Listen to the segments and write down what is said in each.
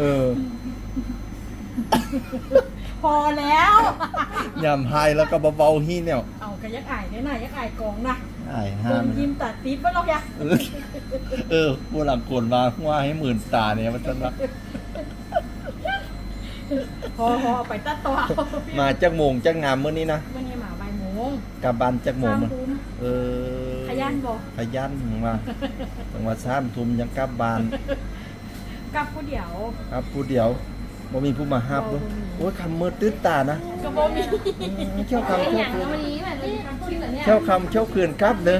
เออพอแล้วยำไฮแล้วก็เบาๆฮีเนี่ยเอากระยักอายเนี่ยนะยักอายกองนะไอ้ห้าเดิมนยิ้มตัดติ๊บว่าเราอยากเออเออพวกหลังกวนมาว่าให้หมื่นตาเนี่ยมันจะรักพอพอเอาไปตัดตัวเอามาจากโมงจากงามเมื่อนี้นะวันนี้หมาใบายโมงกลับบ้านจากโมงสามมันทุ่มเออขยันบ่ขยันมาจังหวัดสามทุ่มยังกลับบ้าน กลับผู้เดียว ครับผู้เดียวบ่มีผู้มาห้ามด้วยโอ้ยคำมืดตื้นตานะก็บ่มีเที่ยวคำอเที่ยย่าวงคืนวันนี้แบบนี้คิดแบบเนี้ยเที่ยวคำเที่ยวคืนครับเด้อ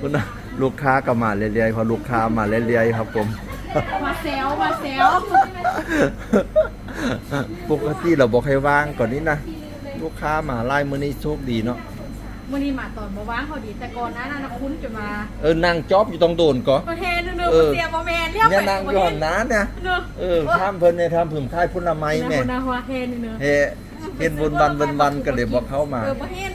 คุณนะลูกค้าก็มาเรื่อยๆพอลูกค้ามาเรื่อยๆครับผม มาเซลมาเซลปกติเราบอกให้ว่างก่อนนี้นะ ลูกค้ามาไล่มื้อนี้โชคดีเนาะ วันนี้มาตอนบ่ว่างเขาดีแต่ก่อนหนั้นนะคุ้นจะมาเออนั่งจ๊อบอยู่ตรงโดนก่อนประเทศนึงเออเสียบ่แม่นเรียกเนี่ยไปนั่งอยู่หันน้าเนี่ยเนอะเออข้ามเพิ่นเนี่ยทำผึ่มค่ายพุ่นละไม้แม่แม่นะว่าเทนึงเนอะเฮเห็นบนวันบนวันก็เลยบอกเข้ามาเออบ่เห็น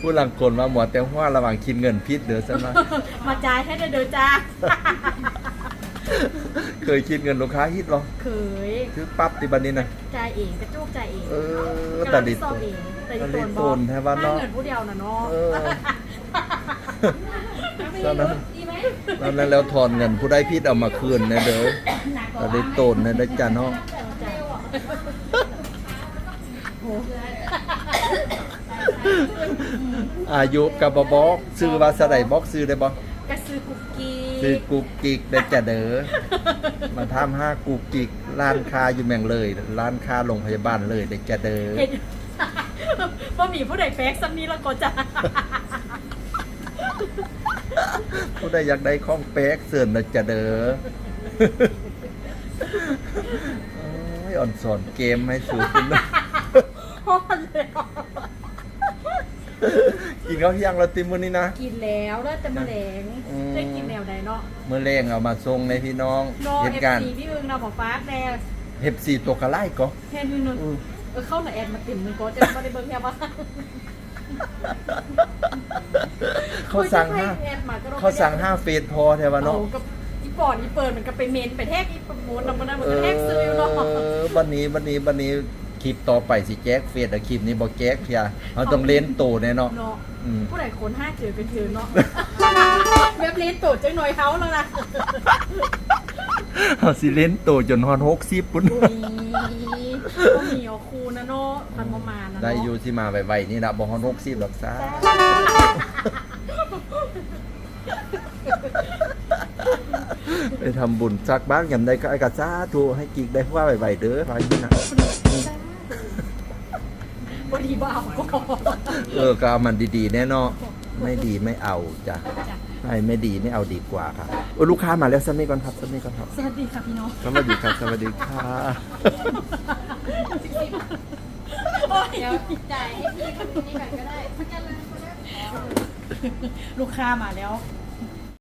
ผู้หลังคนมาหมอแต่ว่าระหว่างคิดเงินพิษเดือซะมามาจ่ายให้เด้อจ้า เคยคิดเงินลูกค้าฮิตหรอเคยคือปั๊บติบันนี้นะจ่ายเองกระจุกจ่ายเองเออก็แต่รับดิผิดชอบเองแต่ดิแต่ดิตนตนแท้ว่าเนาะเงินผู้เดียวน่ะเนาะเออตอนนั้นตอนนั้นแล้วทอนเงินผู้ได้พิษเอามาคืนนะเด้อแต่ได้ตนนะได้จ้ะเนาะโอ้อายุกับบบอกซื้อว่าสะไดบอกซื้อได้บ่กระซื้อคุกกี้ ซื้อกุกกิกได้จ้ะเด้อมาทำห้ากุกกิกร้านค้าอยู่แม่งเลย ร้านค้าโรงพยาบาลเลยได้จ้ะเด้อเห็นว่ามีผู้ใดแฟกซัมนี้แล้วก็จะผู้ใดอยากได้ข้องแป๊กเสื่อนนะจะเด้อโอ้ยอ่อนสอนเกมให้สูคุณนะพอแล้ว กินข้าวเที่ยงเราติมมื้อนี้นะ กินแล้วแล้วจะมาแหลงอืม ได้กินแนวใดเนาะมื้อแรงเอามาส่งในพี่น้องนอเหเอตุฟการณ์ซีพี่อึงเราบอกฟ้าแน่เฮฟซีตัวกระไล่ก็ แค่นึงนึงอืม เออเข้าหน่ะแอดมาติ่มนึงก็จะมาได้เบิ่งแค่ว่าเขาสั่งห้าแอดมาก็ต้องเขาสั่งห้าเฟสพอแท้ว่าเนาะ เอากับอีปอดอีเปิดมันก็ไปเมนไปแทกอีประมูลมันมันก็แทกซื้ออยู่เนาะเออบันนี้บันนี้บันนี้ คลิปต่อไปสิแจ๊กเฟสอะคลิปนี้บ่แจ๊กเพียเราต้องเล่นโตแน่เนาะเนาะอืมผู้ใดคนห้าเจอเป็นเธอเนาะเว็บเลนตูดจังหน่อยเขาแล้วนะเอาสิเล่นโตจนฮอน60ปุ่นอุ้ยก็มีเอาครูนะเนาะพันประมาณนะเนาะได้อยู่ที่มาไวๆนี่ละบ่ฮอน60ดอกซ่าไปทำบุญจากบ้านกันได้ก็ไอ้กะซ่าทูให้กิกได้ว่าไวๆเด้อไปนี่นะ พอดีบ้าก็เออก็เอามันดีๆ แน่เนอนไม่ดีไม่เอาจ้ะจ้ะใช่ไม่ดีไม่เอาดีกว่าค่ะโอ้ลูกค้ามาแล้วสักนิดก่อนครับสักนิดก่อนครับสวัสดีค่ะพี่น้องสวัสดีครับสวัสดีค่ะโอ้ยเดี๋ยวจ่ายให้พี่คนนี้ก่อนก็ได้ลูกค้ามาแล้ว